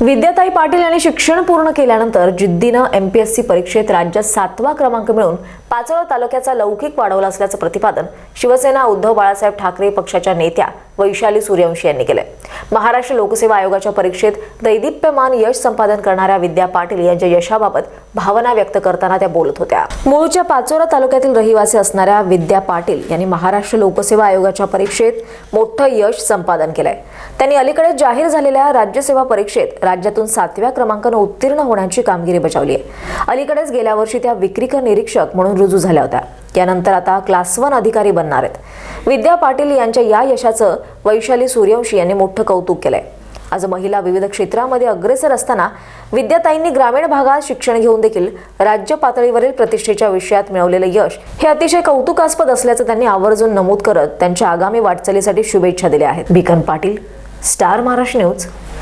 विद्याताई पाटील यांनी शिक्षण पूर्ण केल्यानंतर जिद्दीनं एम पी एस सी परीक्षेत राज्यात सातवा क्रमांक मिळवून पाचोळा तालुक्याचा लौकिक वाढवला असल्याचं प्रतिपादन शिवसेना उद्धव बाळासाहेब ठाकरे पक्षाच्या नेत्या वैशाली सूर्यवंशी यांनी केलंय. महाराष्ट्र लोकसेवा आयोगाच्या परीक्षेत दैदिप्यमान यश संपादन करणाऱ्या विद्या पाटील यांच्या यशाबाबत भावना व्यक्त करताना त्या बोलत होत्या. मूळच्या पाचोरा तालुक्यातील रहिवासी असणाऱ्या विद्या पाटील यांनी महाराष्ट्र लोकसेवा आयोगाच्या परीक्षेत मोठं यश संपादन केलंय. त्यांनी अलीकडे जाहीर झालेल्या राज्यसेवा परीक्षेत राज्यातून सातव्या क्रमांकानं उत्तीर्ण होण्याची कामगिरी बजावली आहे. अलीकडेच गेल्या वर्षी त्या विक्रीकर निरीक्षक म्हणून रुजू झाल्या होत्या. यानंतर आता क्लास वन अधिकारी बनणार आहेत. विद्या पाटील यांच्या या यशाचं वैशाली सूर्यवंशी यांनी मोठं कौतुक केलंय. आज महिला विविध क्षेत्रामध्ये अग्रेसर असताना विद्याताईंनी ग्रामीण भागात शिक्षण घेऊन देखील राज्य पातळीवरील प्रतिष्ठेच्या विषयात मिळवलेलं यश हे अतिशय कौतुकास्पद असल्याचं त्यांनी आवर्जून नमूद करत त्यांच्या आगामी वाटचालीसाठी शुभेच्छा दिल्या आहेत. Bikan Patil star Maharashtra news